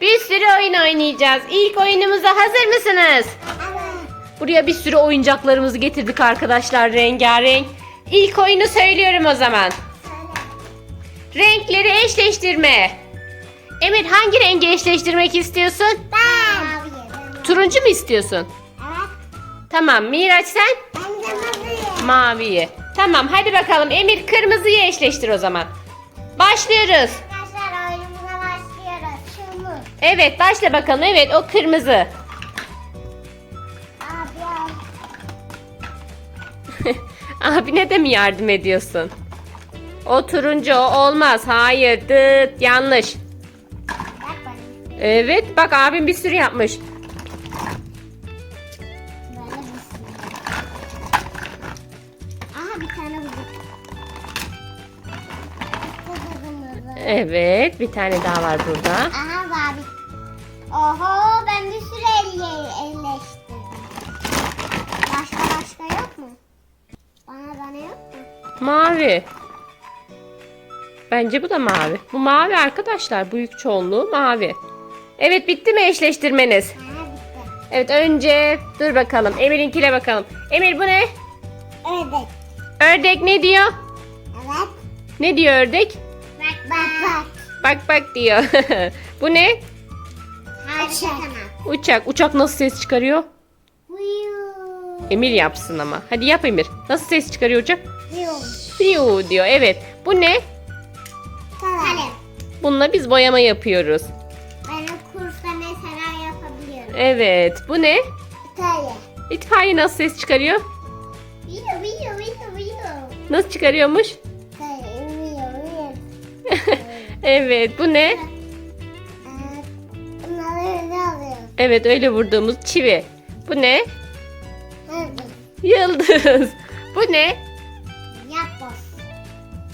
Bir sürü oyun oynayacağız. İlk oyunumuza hazır mısınız? Buraya bir sürü oyuncaklarımızı getirdik arkadaşlar rengarenk. İlk oyunu söylüyorum o zaman. Renkleri eşleştirme. Emir hangi rengi eşleştirmek istiyorsun? Ben. Turuncu mu istiyorsun? Evet. Tamam Miraç sen? Ben de mavi. Maviyi. Tamam hadi bakalım Emir kırmızıyı eşleştir o zaman. Başlıyoruz. Evet başla bakalım. Evet o kırmızı. Abine de mi yardım ediyorsun? O turuncu o olmaz. Hayır dıt yanlış. Evet bak abim bir sürü yapmış. Evet bir tane daha var burada. Aha. Oho ben bir sürü elle elleştirdim. Başka başka yok mu? Bana bana yok mu? Mavi. Bence bu da mavi. Bu mavi arkadaşlar. Büyük çoğunluğu mavi. Evet bitti mi eşleştirmeniz? Ha bitti. Evet önce dur bakalım. Emir'inkine bakalım. Emir bu ne? Evet. Ördek ne diyor? Evet. Ne diyor ördek? Bak bak bak. Bak bak diyor. bu ne? Kanat. Uçak. Uçak nasıl ses çıkarıyor? Emir yapsın ama. Hadi yap Emir. Nasıl ses çıkarıyor uçak? Fiu diyor. Evet. Bu ne? Kalem. Bununla biz boyama yapıyoruz. Ben o kursta mesela yapabiliyorum. Evet. Bu ne? İtalya. İtfaiye nasıl ses çıkarıyor? Huyu huyu huyu huyu. Nasıl çıkarıyormuş? Huyu huyu. evet. Bu ne? Evet öyle vurduğumuz çivi. Bu ne? Hadi. Yıldız. Bu ne? Yap boz.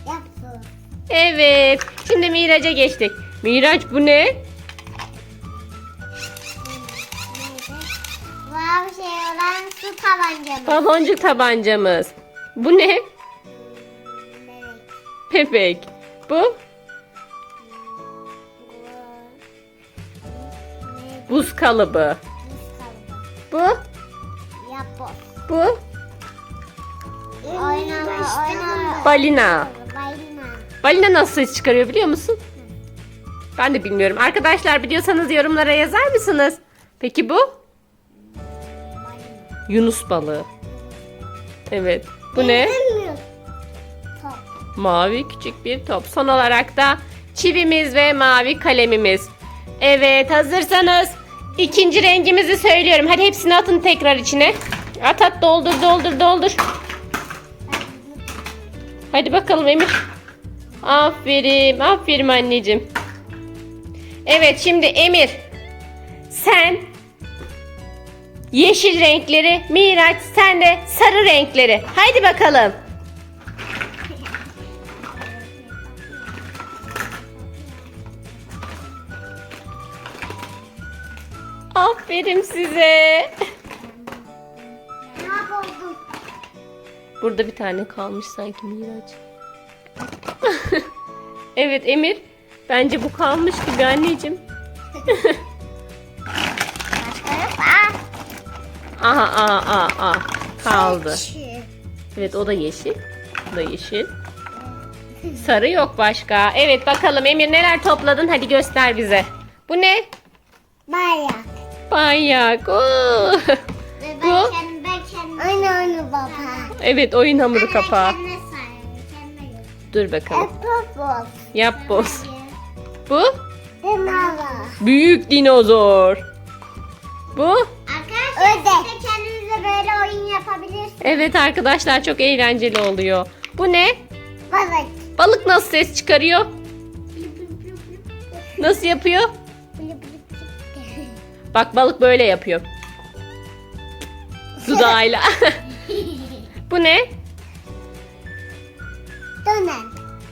Yap boz. Evet. Şimdi Miraç'a geçtik. Miraç bu ne? Mavi şey olan su tabancamı. Baloncuk tabancamız. Bu ne? Bebek. Bebek. Bu? Buz kalıbı. Buz kalıbı. Bu? Bu? Oynama oynama. Balina. Balina. Balina nasıl ses çıkarıyor biliyor musun? Ben de bilmiyorum. Arkadaşlar biliyorsanız yorumlara yazar mısınız? Peki bu? Balina. Yunus balığı. Evet. Bu ne? Mavi küçük bir top. Son olarak da çivimiz ve mavi kalemimiz. Evet hazırsanız ikinci rengimizi söylüyorum. Hadi hepsini atın tekrar içine. At at doldur doldur doldur. Hadi bakalım Emir. Aferin aferin anneciğim. Evet şimdi Emir sen yeşil renkleri Miraç sen de sarı renkleri. Haydi bakalım. Aferin size. Ne yapalım? Burada bir tane kalmış sanki Miraç. evet Emir. Bence bu kalmış gibi anneciğim. Başka yok. Ah. Aha. Kaldı. Evet o da yeşil. Bu da yeşil. Sarı yok başka. Evet bakalım Emir neler topladın hadi göster bize. Bu ne? Bayrak. Bayrak. Oo. Ve Bu? ben kendim, ben kendim. Aynı aynı baba. Evet oyun hamuru kapağı. Göre. Dur bakalım. Apple Yap boz. Bu? Dinara. Büyük dinozor. Bu? Arkadaşlar siz de kendinize böyle oyun yapabilirsiniz. Evet arkadaşlar çok eğlenceli oluyor. Bu ne? Balık. Balık nasıl ses çıkarıyor? Nasıl yapıyor? Bak balık böyle yapıyor. Dudağıyla. Bu ne? Dönen.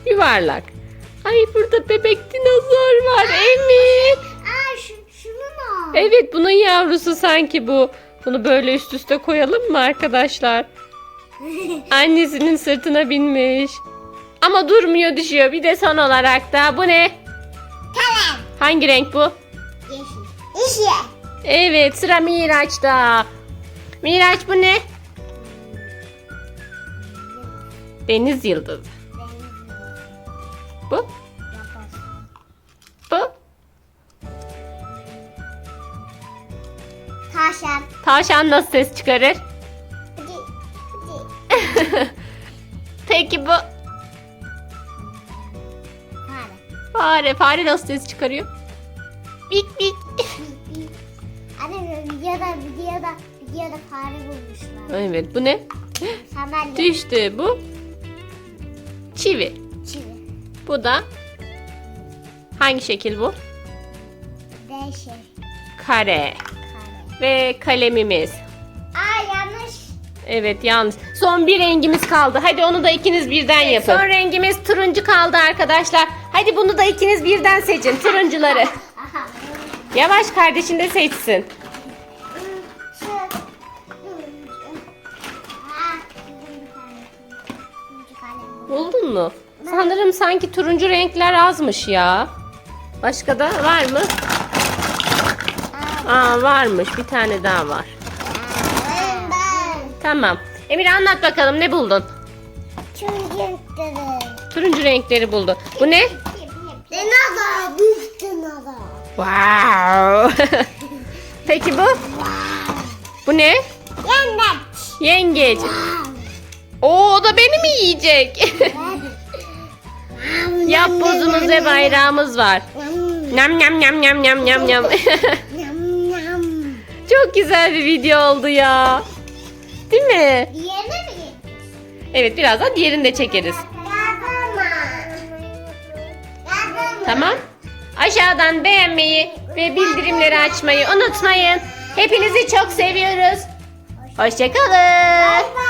Yuvarlak. Ay burada bebek dinozor var Emir. Aa şu, şunu mu? Evet bunun yavrusu sanki bu. Bunu böyle üst üste koyalım mı arkadaşlar? Annesinin sırtına binmiş. Ama durmuyor düşüyor. Bir de son olarak da bu ne? Kalem. Hangi renk bu? İşe. Evet sıra Miraç'ta. Miraç bu ne? Deniz yıldızı. Bu? Bu? Taşan. Tavşan nasıl ses çıkarır? Peki bu? Fare. Fare. Fare nasıl ses çıkarıyor? Bik bik. Videoda videoda videoda fare bulmuşlar. Evet bu ne? Sandalye. Düştü bu. Çivi. Çivi. Bu da hangi şekil bu? D şey. Kare. Kare. Ve kalemimiz. Aa yanlış. Evet yanlış. Son bir rengimiz kaldı. Hadi onu da ikiniz birden yapın. Son rengimiz turuncu kaldı arkadaşlar. Hadi bunu da ikiniz birden seçin. Turuncuları. Yavaş kardeşin de seçsin. Buldun mu? Sanırım sanki turuncu renkler azmış ya. Başka da var mı? Aa, varmış. Bir tane daha var. Tamam. Emir anlat bakalım ne buldun? Çocukları. Turuncu renkleri buldu. Bu ne? Dinozor. Büyük dinozor. Wow. Peki bu? Bu ne? Yengeç. Yengeç. Oo o da beni mi yiyecek? Yapbozumuz ve bayrağımız var. Nam nam nam nam nam nam nam. Çok güzel bir video oldu ya. Değil mi? Evet birazdan diğerini de çekeriz. Tamam. Aşağıdan beğenmeyi ve bildirimleri açmayı unutmayın. Hepinizi çok seviyoruz. Hoşçakalın.